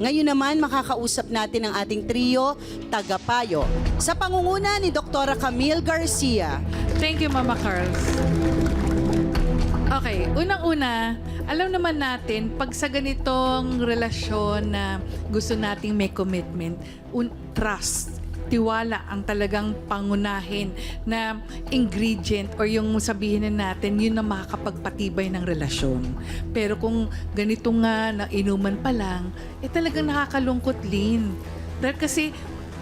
Ngayon naman makakausap natin ang ating trio, Tagapayo. Sa pangunguna ni Dr. Camille Garcia. Thank you, Mama Carls. Okay, unang-una, alam naman natin, pag sa ganitong relasyon na gusto nating may commitment, un- trust, tiwala ang talagang pangunahin na ingredient or yung sabihin na natin, yun na makakapagpatibay ng relasyon. Pero kung ganito nga na inuman pa lang, eh talagang nakakalungkot, Lin. Dahil kasi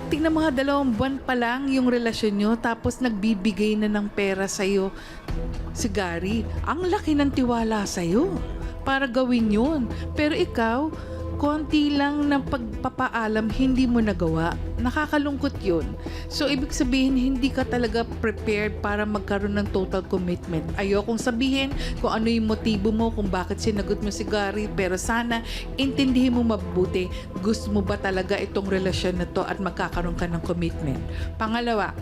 tingnan mo nga, dalawang buwan pa lang yung relasyon nyo, tapos nagbibigay na ng pera sa'yo si Gary. Ang laki ng tiwala sa'yo para gawin yun. Pero ikaw, konti lang ng pagpapaalam, hindi mo nagawa. Nakakalungkot yun. So, ibig sabihin, hindi ka talaga prepared para magkaroon ng total commitment. Ayokong sabihin kung ano yung motibo mo, kung bakit sinagot mo si Gary, pero sana intindihin mo mabuti, gusto mo ba talaga itong relasyon na to at magkakaroon ka ng commitment. Pangalawa,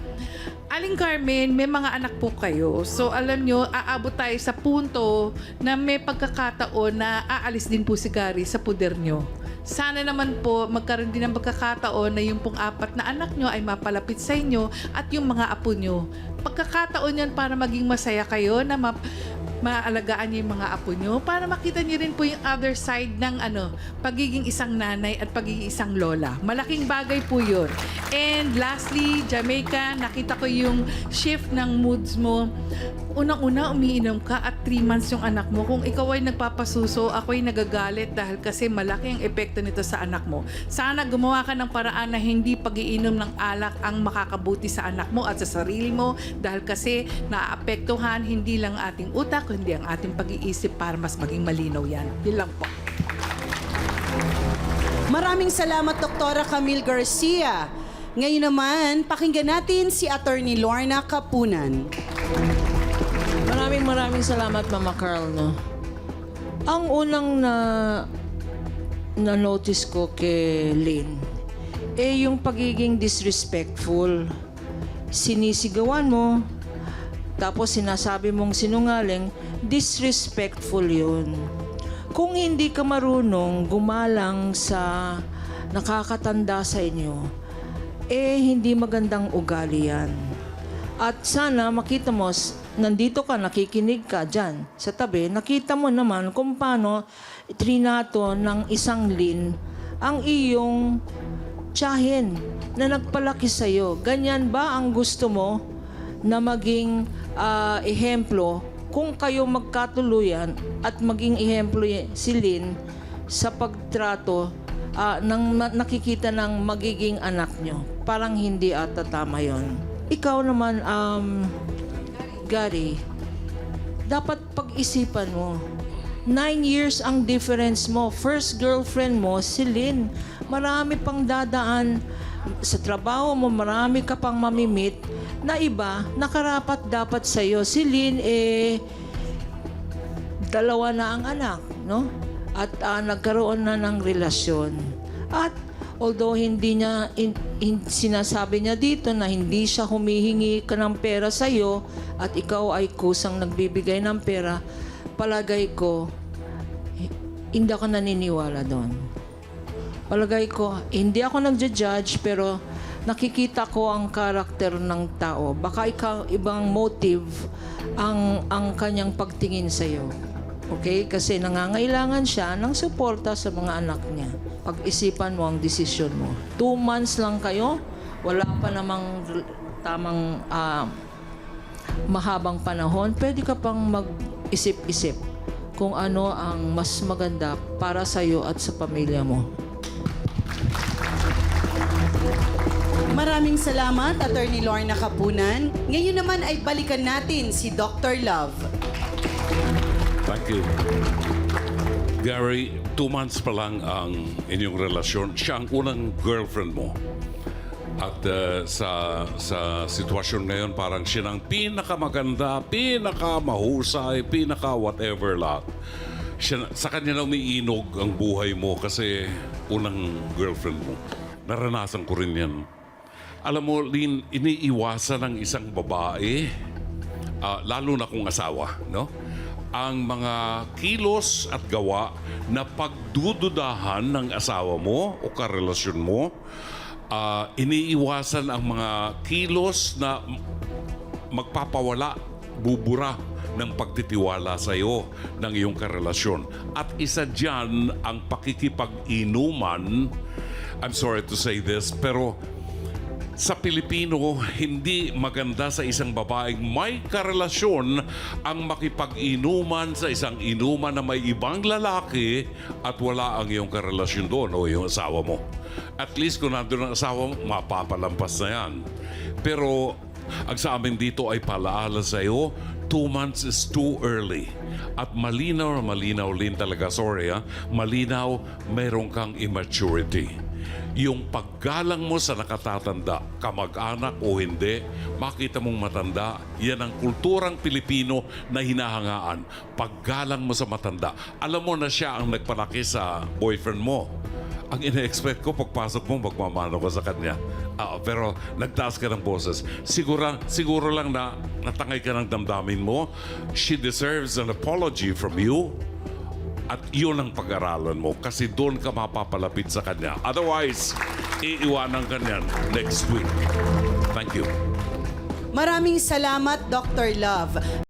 Aling Carmen, may mga anak po kayo. So alam nyo, aabot tayo sa punto na may pagkakataon na aalis din po si Gary sa puder nyo. Sana naman po magkaroon din ng pagkakataon na yung pong apat na anak nyo ay mapalapit sa inyo at yung mga apo nyo. Pagkakataon yan para maging masaya kayo na map maalagaan niyo yung mga apo nyo para makita niyo rin po yung other side ng ano, pagiging isang nanay at pagiging isang lola. Malaking bagay po yun. And lastly, Jamaica, nakita ko yung shift ng moods mo. Unang-una, umiinom ka at 3 months yung anak mo. Kung ikaw ay nagpapasuso, ako ay nagagalit dahil kasi malaki ang epekto nito sa anak mo. Sana gumawa ka ng paraan na hindi pagiinom ng alak ang makakabuti sa anak mo at sa sarili mo dahil kasi naaapektuhan hindi lang ating utak, kundi ang ating pag-iisip para mas maging malinaw yan. Yun lang po. Maraming salamat, Dr. Camille Garcia. Ngayon naman, pakinggan natin si Attorney Lorna Kapunan. Maraming maraming salamat, Mama Carl, no? Ang unang na na-notice ko kay Lynn, eh yung pagiging disrespectful. Sinisigawan mo, tapos sinasabi mong sinungaling, disrespectful yun. Kung hindi ka marunong gumalang sa nakakatanda sa inyo, eh hindi magandang ugali yan. At sana makita mo, nandito ka, nakikinig ka dyan sa tabi, nakita mo naman kung paano trinato ng isang lin ang iyong tiyahin na nagpalaki sa'yo. Ganyan ba ang gusto mo na maging ah, ehemplo kung kayo magkatuluyan at maging ehemplo si Lin sa pagtrato ah, ng nakikita ng magiging anak nyo. Parang hindi ata tama yon. Ikaw naman, um, Gary, dapat pag-isipan mo. Nine years ang difference mo. First girlfriend mo, si Lynn. Marami pang dadaan sa trabaho mo, marami ka pang mamimit na iba, nakarapat dapat sa'yo. Si Lynn, eh, dalawa na ang anak, no? At ah, nagkaroon na ng relasyon. At although hindi niya in- in- sinasabi niya dito na hindi siya humihingi ka ng pera sa iyo at ikaw ay kusang nagbibigay ng pera, palagay ko hindi ako naniniwala doon. Palagay ko, hindi ako nagja-judge pero nakikita ko ang karakter ng tao. Baka ikaw ibang motive ang ang kanyang pagtingin sa iyo. Okay? Kasi nangangailangan siya ng suporta sa mga anak niya. Pag-isipan mo ang desisyon mo. Two months lang kayo, wala pa namang tamang ah, mahabang panahon, pwede ka pang mag-isip-isip kung ano ang mas maganda para sa iyo at sa pamilya mo. Maraming salamat, Attorney Lorna Kapunan. Ngayon naman ay balikan natin si Dr. Love. Thank you. Gary, two months pa lang ang inyong relasyon. Siya ang unang girlfriend mo. At uh, sa sa sitwasyon ngayon, parang siya ang pinakamaganda, pinakamahusay, pinaka whatever lahat. Siya, sa kanya na umiinog ang buhay mo kasi unang girlfriend mo. Naranasan ko rin yan. Alam mo, Lin, iniiwasan ng isang babae, ah, lalo na kung asawa, no? Ang mga kilos at gawa na pagdududahan ng asawa mo o karelasyon mo. Ah, iniiwasan ang mga kilos na magpapawala, bubura ng pagtitiwala sa iyo ng iyong karelasyon. At isa dyan ang pakikipag-inuman. I'm sorry to say this, pero sa Pilipino, hindi maganda sa isang babaeng may karelasyon ang makipag-inuman sa isang inuman na may ibang lalaki at wala ang iyong karelasyon doon o yung asawa mo. At least kung nandun ang asawa mo, mapapalampas na yan. Pero ang sa amin dito ay palaala sa iyo, two months is too early. At malinaw na malinaw, Lin talaga, sorry ha, malinaw, meron kang immaturity yung paggalang mo sa nakatatanda, kamag-anak o hindi, makita mong matanda, yan ang kulturang Pilipino na hinahangaan. Paggalang mo sa matanda, alam mo na siya ang nagpalaki sa boyfriend mo. Ang ina-expect ko, pagpasok mo, magmamano ka sa kanya. Ah, pero nagtaas ka ng boses. Siguro, siguro lang na natangay ka ng damdamin mo. She deserves an apology from you. At yun ang pag-aralan mo kasi doon ka mapapalapit sa kanya. Otherwise, iiwanan ka niyan next week. Thank you. Maraming salamat, Dr. Love.